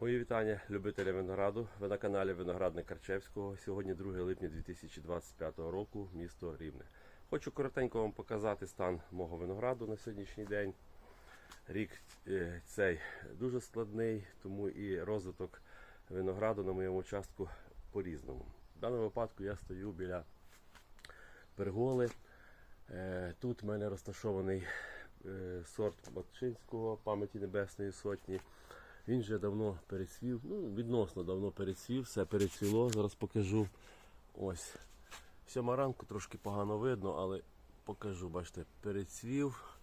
Мої вітання любителям винограду. Ви на каналі Виноградник Карчевського. Сьогодні 2 липня 2025 року, місто Рівне. Хочу коротенько вам показати стан мого винограду на сьогоднішній день. Рік е, цей дуже складний, тому і розвиток винограду на моєму участку по-різному. В даному випадку я стою біля перголи. Е, Тут в мене розташований е, сорт Батчинського пам'яті Небесної Сотні. Він вже давно перецвів, ну, відносно давно перецвів, все перецвіло, зараз покажу. Ось. Сьома ранку трошки погано видно, але покажу, бачите, перецвів,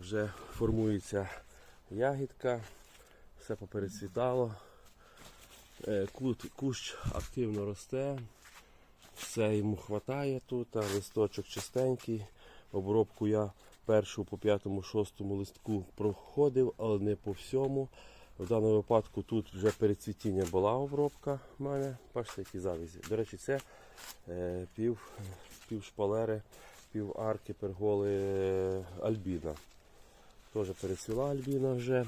вже формується ягідка, все поперецвітало. Е, Кущ активно росте, все йому вистачає тут, листочок чистенький. Обробку я першу по п'ятому, шостому листку проходив, але не по всьому. В даному випадку тут вже перецвітіння була обробка мене. Бачите, які завізі. До речі, це е, пів, пів шпалери, пів арки перголи е, Альбіна. Теж перецвіла Альбіна вже,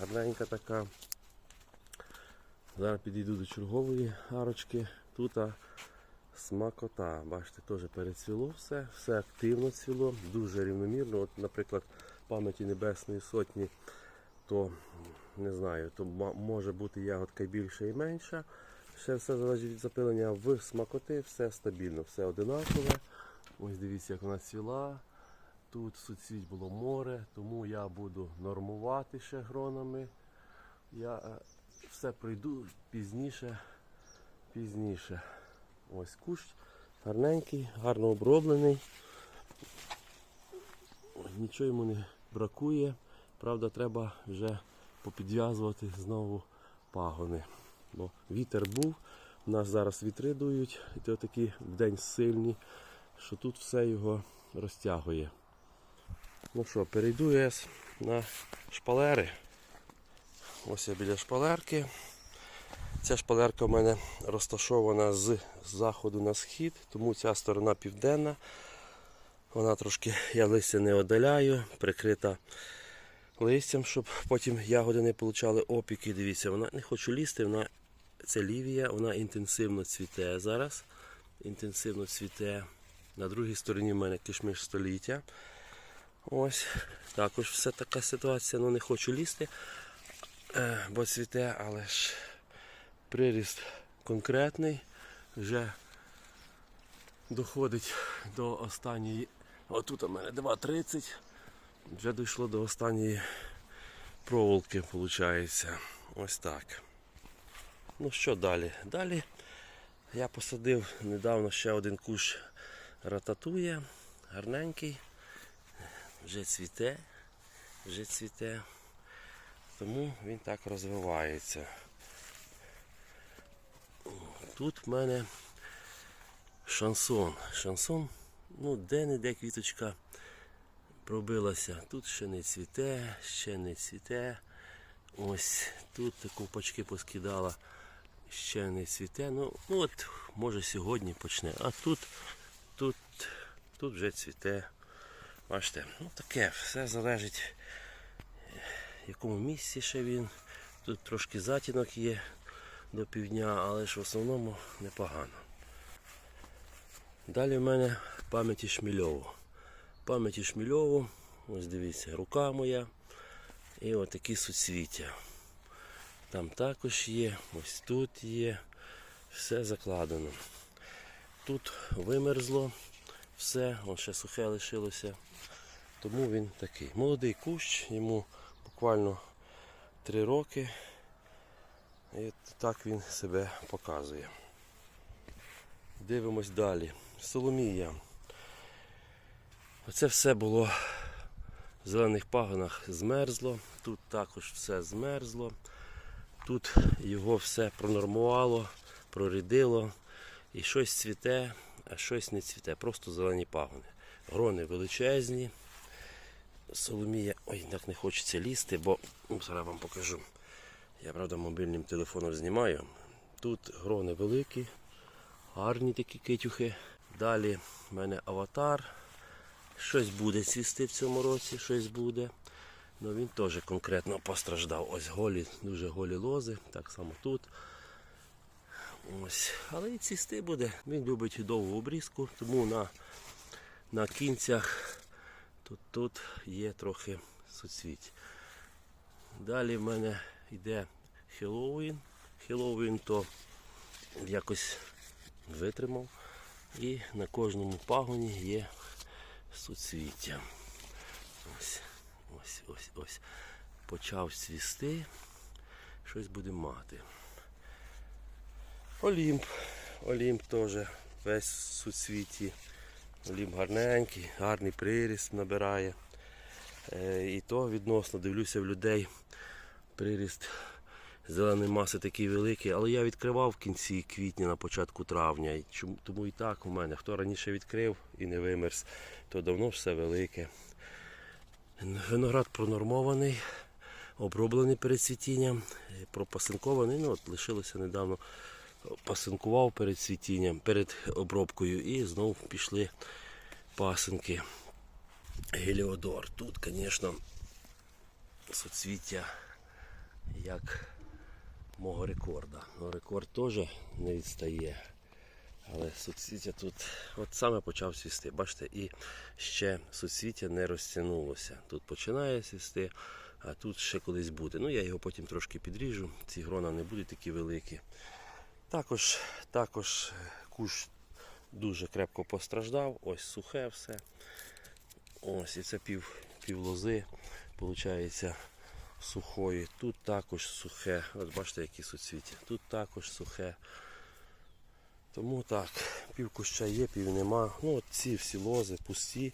гарненька така. Зараз підійду до чергової арочки. Тут а, смакота. Бачите, теж перецвіло все, все активно цвіло, дуже рівномірно. От, наприклад, пам'яті Небесної Сотні, то не знаю, то може бути ягодка більша і менша. Ще все залежить від запилення. В смакоти все стабільно, все одинакове. Ось дивіться, як вона цвіла. Тут суцвіть було море, тому я буду нормувати ще гронами. Я е, все пройду пізніше. Пізніше. Ось кущ гарненький, гарно оброблений. Нічого йому не бракує. Правда, треба вже попідв'язувати знову пагони. Бо вітер був, у нас зараз вітри дують, і то такі вдень сильні, що тут все його розтягує. Ну що, перейду я на шпалери. Ось я біля шпалерки. Ця шпалерка в мене розташована з заходу на схід, тому ця сторона південна. Вона трошки, я листя не оддаляю, прикрита листям, щоб потім ягоди не получали опіки. Дивіться, вона не хочу лізти, вона це лівія, вона інтенсивно цвіте зараз. Інтенсивно цвіте. На другій стороні в мене кишмиш століття. Ось також все така ситуація. Ну не хочу лізти, е, бо цвіте, але ж приріст конкретний. Вже доходить до останньої. Отут у мене 2,30. Вже дійшло до останньої проволоки, виходить. Ось так. Ну що далі? Далі я посадив недавно ще один кущ рататує, гарненький, вже цвіте, вже цвіте, тому він так розвивається. Тут в мене шансон. Шансон, ну де-не-де квіточка пробилася. Тут ще не цвіте, ще не цвіте. Ось тут ковпачки поскидала, ще не цвіте. Ну, ну от, може сьогодні почне. А тут, тут, тут вже цвіте. Бачите, ну таке, все залежить, в якому місці ще він. Тут трошки затінок є до півдня, але ж в основному непогано. Далі в мене пам'яті Шмільову. Пам'яті Шмільову, ось дивіться, рука моя. І отакі суцвіття. Там також є, ось тут є. Все закладено. Тут вимерзло все, ось ще сухе лишилося. Тому він такий. Молодий кущ, йому буквально 3 роки. І так він себе показує. Дивимось далі. Соломія. Оце все було в зелених пагонах змерзло. Тут також все змерзло. Тут його все пронормувало, прорідило. І щось цвіте, а щось не цвіте. Просто зелені пагони. Грони величезні. Соломія. Ой, так не хочеться лізти, бо ну, зараз вам покажу. Я, правда, мобільним телефоном знімаю. Тут грони великі, гарні такі китюхи. Далі в мене аватар. Щось буде цвісти в цьому році, щось буде. Ну він теж конкретно постраждав. Ось голі, дуже голі лози, так само тут. Ось. Але і цісти буде. Він любить довгу обрізку, тому на, на кінцях тут, тут є трохи суцвіть. Далі в мене йде Хеллоуін. Хеллоуін то якось витримав. І на кожному пагоні є суцвіття. Ось, ось, ось, ось. Почав цвісти. Щось буде мати. Олімп. Олімп теж весь в суцвіті. Олімп гарненький, гарний приріст набирає. Е, І то відносно дивлюся в людей. Приріст зеленої маси такий великий, але я відкривав в кінці квітня, на початку травня. Тому і так у мене. Хто раніше відкрив і не вимерз, то давно все велике. Виноград пронормований, оброблений перед цвітінням, пропасинкований. Ну, от лишилося недавно. Пасинкував перед цвітінням, перед обробкою і знову пішли пасинки. Геліодор. Тут, звісно, соцвіття як мого рекорда. Ну, рекорд теж не відстає. Але суцвіття тут от саме почав свісти. Бачите, і ще суцвіття не розтягнулося. Тут починає свісти, а тут ще колись буде. Ну, я його потім трошки підріжу. Ці грона не будуть такі великі. Також, також кущ дуже крепко постраждав. Ось сухе все. Ось і це пів, пів лози, виходить, сухої. Тут також сухе. От бачите, які суцвіття. Тут також сухе. Тому так, пів куща є, пів нема. Ну ці всі лози пусті,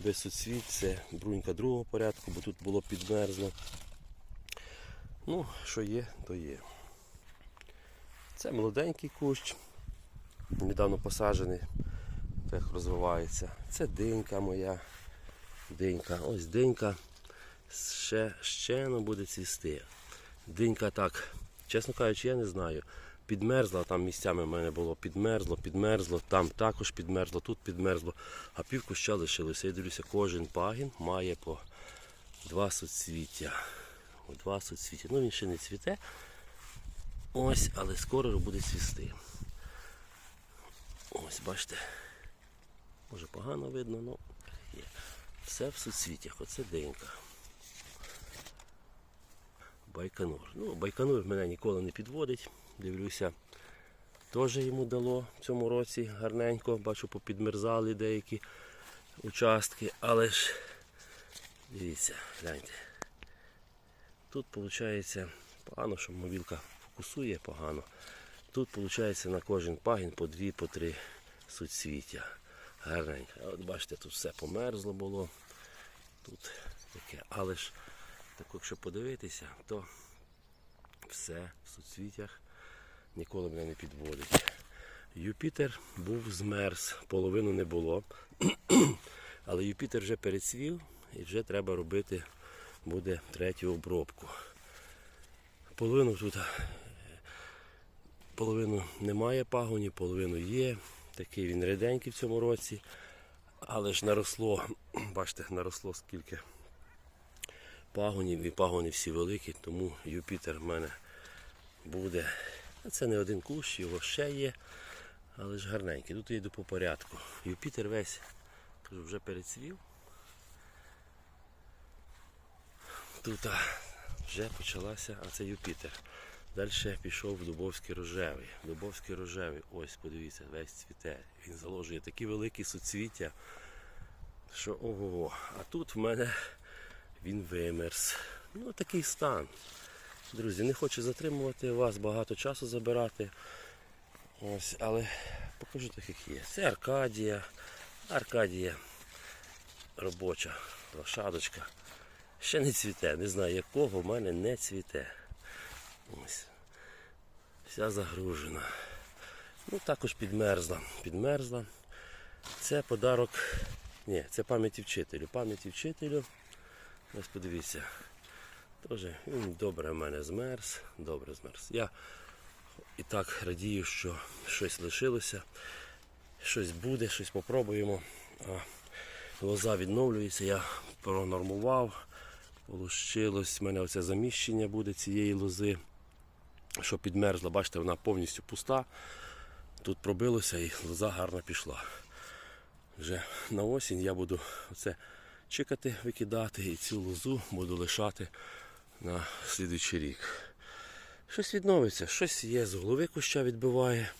без суцвіт, це брунька другого порядку, бо тут було підмерзло. Ну, що є, то є. Це молоденький кущ, недавно посаджений, так розвивається. Це динька моя. Динька. Ось динька. Ще, ще не буде цвісти. Динька так, чесно кажучи, я не знаю. Підмерзла, там місцями в мене було підмерзло, підмерзло, там також підмерзло, тут підмерзло, а пів куща лишилося. Я дивлюся, кожен пагін має по два суцвіття. Два суцвіття. Ну він ще не цвіте. Ось, але скоро буде цвісти. Ось, бачите. Може погано видно, але є. Все в суцвіттях, оце денька. Байконур. Ну, Байконур мене ніколи не підводить. Дивлюся, теж йому дало в цьому році гарненько. Бачу, попідмерзали деякі участки, але ж дивіться, гляньте. Тут виходить погано, що мобілка фокусує погано. Тут виходить на кожен пагін по дві, по три суцвіття. Гарненько. От бачите, тут все померзло було. Тут таке. Але ж так, якщо подивитися, то все в суцвітях ніколи мене не підводить. Юпітер був змерз, половину не було. Але Юпітер вже перецвів і вже треба робити буде третю обробку. Половину тут е, половину немає пагонів, половину є. Такий він реденький в цьому році. Але ж наросло, бачите, наросло скільки пагонів і пагони всі великі, тому Юпітер в мене буде. Це не один кущ, його ще є, але ж гарненький. Тут я йду по порядку. Юпітер весь кажу, вже перецвів. Тут вже почалася, а це Юпітер. Далі пішов в Дубовський рожевий. Дубовський рожевий, ось подивіться, весь цвіте. Він заложує такі великі суцвіття, що ого. А тут в мене він вимерз. Ну такий стан. Друзі, не хочу затримувати вас, багато часу забирати. Ось, але покажу так, як є. Це Аркадія. Аркадія робоча лошадочка. Ще не цвіте, не знаю якого в мене не цвіте. Ось. Вся загружена. Ну також підмерзла. Підмерзла. Це подарок. Ні, це пам'яті вчителю. Пам'яті вчителю. Ось подивіться. Тоже він добре в мене змерз. Добре змерз. Я і так радію, що щось лишилося, щось буде, щось попробуємо. Лоза відновлюється, я пронормував, Получилось в мене оце заміщення буде цієї лози, що підмерзла. Бачите, вона повністю пуста. Тут пробилося і лоза гарно пішла. Вже на осінь я буду оце чекати, викидати і цю лозу буду лишати на слідуючий рік. Щось відновиться, щось є, з голови куща відбиває.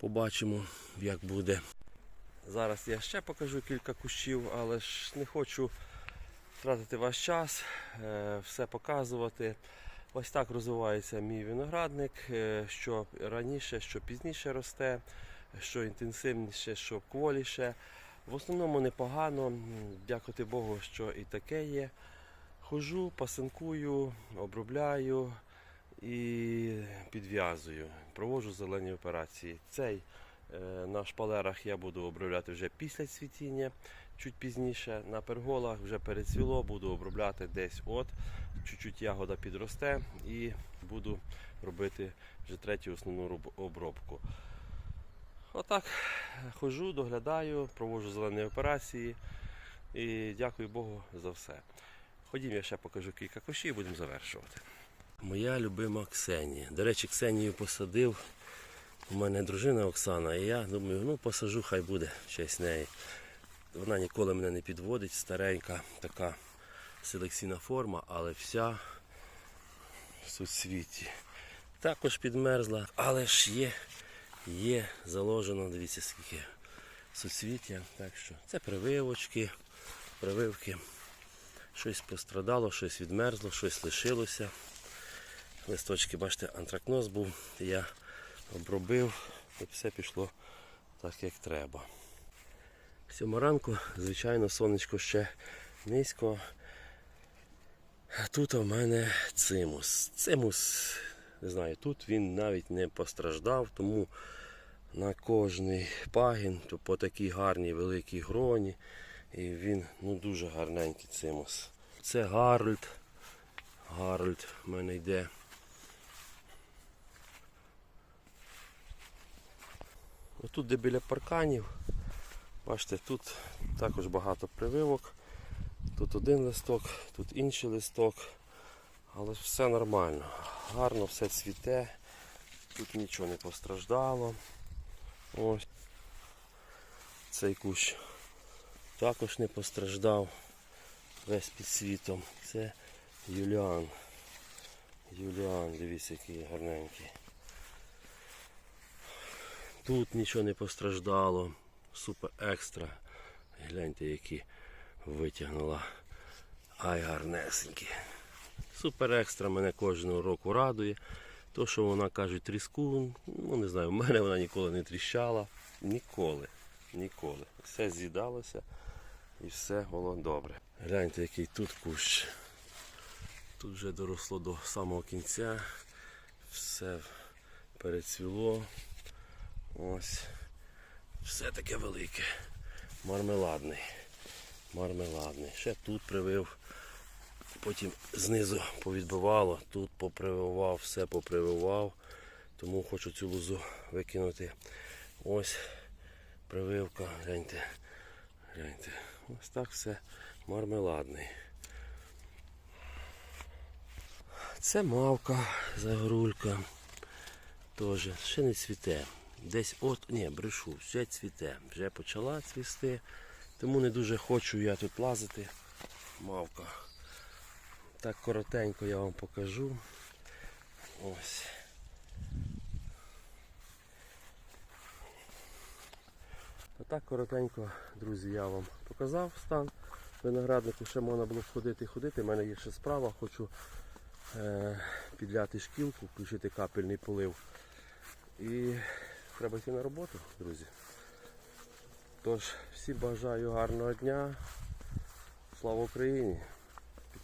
Побачимо, як буде. Зараз я ще покажу кілька кущів, але ж не хочу тратити ваш час, е, все показувати. Ось так розвивається мій виноградник, е, що раніше, що пізніше росте, що інтенсивніше, що кволіше. В основному непогано, дякувати Богу, що і таке є. Хожу, пасинкую, обробляю і підв'язую. Проводжу зелені операції. Цей е, на шпалерах я буду обробляти вже після цвітіння, чуть пізніше. На перголах вже перецвіло, буду обробляти десь от. Чуть-чуть ягода підросте і буду робити вже третю основну обробку. Отак хожу, доглядаю, проводжу зелені операції і дякую Богу за все. Ходім, я ще покажу кілька кущів і будемо завершувати. Моя любима Ксенія. До речі, Ксенію посадив. У мене дружина Оксана, і я думаю, ну посажу, хай буде честь неї. Вона ніколи мене не підводить, старенька така селекційна форма, але вся в суцвіті. Також підмерзла, але ж є, є заложено, дивіться скільки суцвіття. Так що це прививочки, прививки. Щось пострадало, щось відмерзло, щось лишилося. Листочки, бачите, антракноз був, я обробив і все пішло так, як треба. Сьома ранку, звичайно, сонечко ще низько. А тут у мене цимус. Цимус, не знаю, тут він навіть не постраждав, тому на кожний пагін, то по такій гарній великій гроні. І він ну, дуже гарненький цимус. Це Гарольд. Гарольд в мене йде. Отут, де біля парканів, бачите, тут також багато прививок. Тут один листок, тут інший листок. Але все нормально. Гарно все цвіте. Тут нічого не постраждало. Ось. Цей кущ також не постраждав. Весь під світом. Це Юліан. Юліан, дивіться, який гарненький. Тут нічого не постраждало. Супер екстра. Гляньте, які витягнула. Ай гарнесенькі. Супер екстра мене кожного року радує. То, що вона кажуть, тріску, ну не знаю, в мене вона ніколи не тріщала. Ніколи. Ніколи. Все з'їдалося і все було добре. Гляньте, який тут кущ. Тут вже доросло до самого кінця. Все перецвіло. Ось. Все таке велике. Мармеладний. Мармеладний. Ще тут привив. Потім знизу повідбивало, тут попрививав, все попрививав. Тому хочу цю лозу викинути. Ось прививка. Гляньте. Гляньте. Ось так все мармеладний. Це мавка, загрулька. Теж ще не цвіте. Десь от, ні, брешу, вже цвіте, вже почала цвісти. Тому не дуже хочу я тут лазити. Мавка. Так коротенько я вам покажу. Ось. Отак коротенько, друзі, я вам показав стан винограднику. Ще можна було ходити і ходити. У мене є ще справа, хочу е, підляти шкілку, включити капельний полив. І треба йти на роботу, друзі. Тож, всім бажаю гарного дня. Слава Україні!